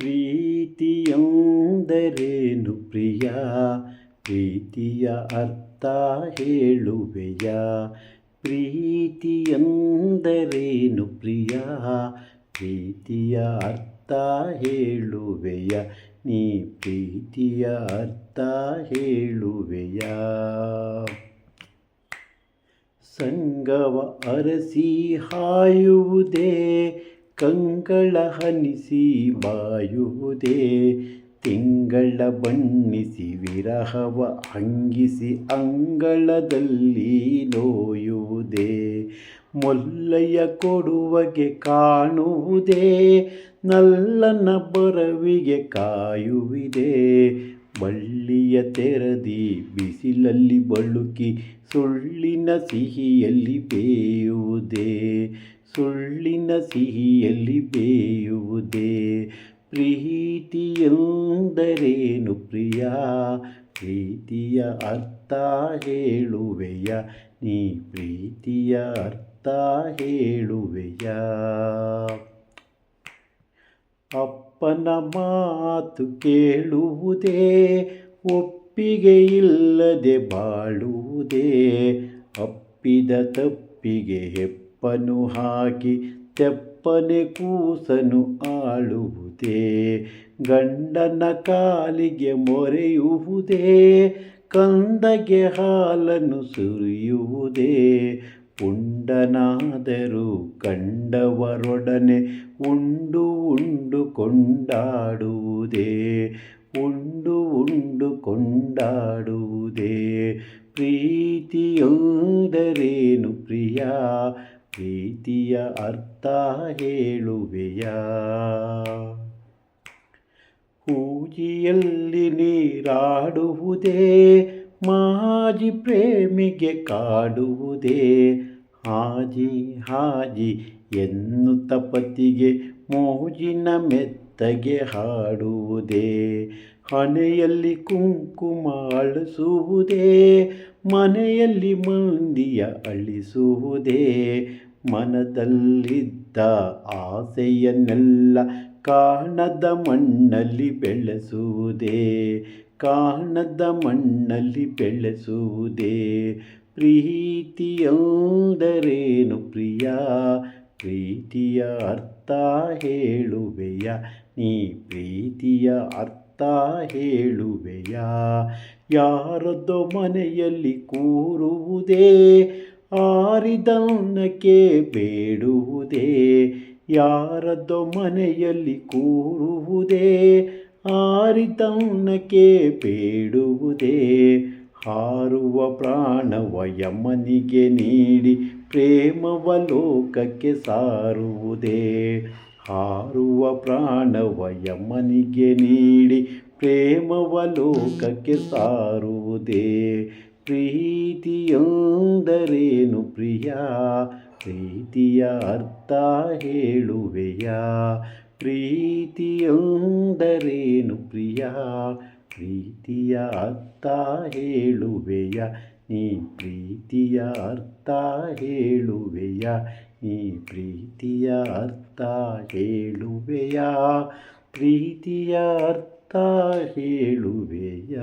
ಪ್ರೀತಿಯೆಂದರೇನು ಪ್ರಿಯ? ಪ್ರೀತಿಯ ಅರ್ಥ ಹೇಳುವೆಯ? ಪ್ರೀತಿಯೊಂದರೇನು ಪ್ರಿಯ? ಪ್ರೀತಿಯ ಅರ್ಥ ಹೇಳುವೆಯ? ನೀ ಪ್ರೀತಿಯ ಅರ್ಥ ಹೇಳುವೆಯ? ಸಂಗವ ಅರಸಿ ಹಾಯುವುದೇ ಕಂಗಳ ಹನಿಸಿ ಬಾಯುವುದೇ, ತಿಂಗಳ ಬಣ್ಣಿಸಿ ವಿರಹವ ಅಂಗಿಸಿ ಅಂಗಳದಲ್ಲಿ ನೋಯುವುದೇ, ಮೊಲ್ಲಯ್ಯ ಕೊಡುವಗೆ ಕಾಣುವುದೇ, ನಲ್ಲನ ಬರವಿಗೆ ಕಾಯುವಿದೆ, ಬಳ್ಳಿಯ ತೆರದಿ ಬಿಸಿಲಲ್ಲಿ ಬಳುಕಿ ಸುಳ್ಳಿನ ಸಿಹಿಯಲ್ಲಿ ಬೇಯುವುದೇ. ಸುಳ್ಳಿನ ಸಿಹಿಯಲ್ಲಿ ಬೇಯುವುದೇ? ಪ್ರೀತಿಯೆಂದರೇನು ಪ್ರಿಯ? ಪ್ರೀತಿಯ ಅರ್ಥ ಹೇಳುವೆಯ? ನೀ ಪ್ರೀತಿಯ ಅರ್ಥ ಹೇಳುವೆಯ? ಅಪ್ಪನ ಮಾತು ಕೇಳುವುದೇ? ಒಪ್ಪಿಗೆ ಇಲ್ಲದೆ ಬಾಳುವುದೇ? ಅಪ್ಪಿದ ತಪ್ಪಿಗೆ ಹೆಪ್ಪನು ಹಾಕಿ ತೆಪ್ಪನೆ ಕೂಸನು ಆಳುವುದೇ. ಗಂಡನ ಕಾಲಿಗೆ ಮೊರೆಯುವುದೇ, ಕಂದಗೆ ಹಾಲನ್ನು ಸುರಿಯುವುದೇ. ಉಂಡನಾದರೂ ಕಂಡವರೊಡನೆ ಉಂಡು ಉಂಡು ಕೊಂಡಾಡುವುದೇ. ಉಂಡು ಉಂಡು ಕೊಂಡಾಡುವುದೇ. ಪ್ರೀತಿಯೊಂದರೇನು ಪ್ರಿಯ? ಪ್ರೀತಿಯ ಅರ್ಥ ಹೇಳುವೆಯ? ಹೂಜಿಯಲ್ಲಿ ನೀರಾಡುವುದೇ ಮಾಜಿ ಪ್ರೇಮಿಗೆ ಕಾಡುವುದೇ? ಹಾಜಿ ಹಾಜಿ ಎನ್ನುತ್ತ ಪತಿಗೆ ಮೋಜಿನ ಮೆತ್ತಗೆ ಹಾಡುವುದೇ, ಹಣೆಯಲ್ಲಿ ಕುಂಕುಮ ಅಳಿಸುವುದೇ, ಮನೆಯಲ್ಲಿ ಮಂದಿಯ ಅಳಿಸುವುದೇ, ಮನದಲ್ಲಿದ್ದ ಆಸೆಯನ್ನೆಲ್ಲ ಕಾಣದ ಮಣ್ಣಲ್ಲಿ ಬೆಳೆಸುವುದೇ, ಕಾಣದ ಮಣ್ಣಲ್ಲಿ ಬೆಳೆಸುವುದೇ. ಪ್ರೀತಿಯೊಂದರೇನು ಪ್ರಿಯ? ಪ್ರೀತಿಯ ಅರ್ಥ ಹೇಳುವೆಯ? ನೀ ಪ್ರೀತಿಯ ಅರ್ಥ ಹೇಳುವೆಯ? ಯಾರದ್ದೋ ಮನೆಯಲ್ಲಿ ಕೂರುವುದೇ ಆರಿದನ್ನಕ್ಕೆ ಬೇಡುವುದೇ? ಯಾರದ್ದೋ ಮನೆಯಲ್ಲಿ ಕೂರುವುದೇ ಆರಿದನ್ನಕ್ಕೆ ಬೇಡುವುದೇ? ಹಾರುವ ಪ್ರಾಣವ ಯಮನಿಗೆ ನೀಡಿ ಪ್ರೇಮವ ಲೋಕಕ್ಕೆ ಸಾರುವುದೇ? ಹಾರುವ ಪ್ರಾಣವ ಯಮನಿಗೆ ನೀಡಿ ಪ್ರೇಮವ ಲೋಕಕ್ಕೆ ಸಾರುವುದೇ. ಪ್ರೀತಿಯೊಂದರೇನು ಪ್ರಿಯ? ಪ್ರೀತಿಯ ಅರ್ಥ ಹೇಳುವೆಯ? ಪ್ರೀತಿಯೊಂದರೇನು ಪ್ರಿಯ? ಪ್ರೀತಿಯ ಅರ್ಥ ಹೇಳುವೆಯ? ನೀ ಪ್ರೀತಿಯ ಅರ್ಥ ಹೇಳುವೆಯ? ಈ ಪ್ರೀತಿಯ ಅರ್ಥ ಹೇಳುವೆಯ? ಪ್ರೀತಿಯ ಅರ್ಥ ಹೇಳುವೆಯ?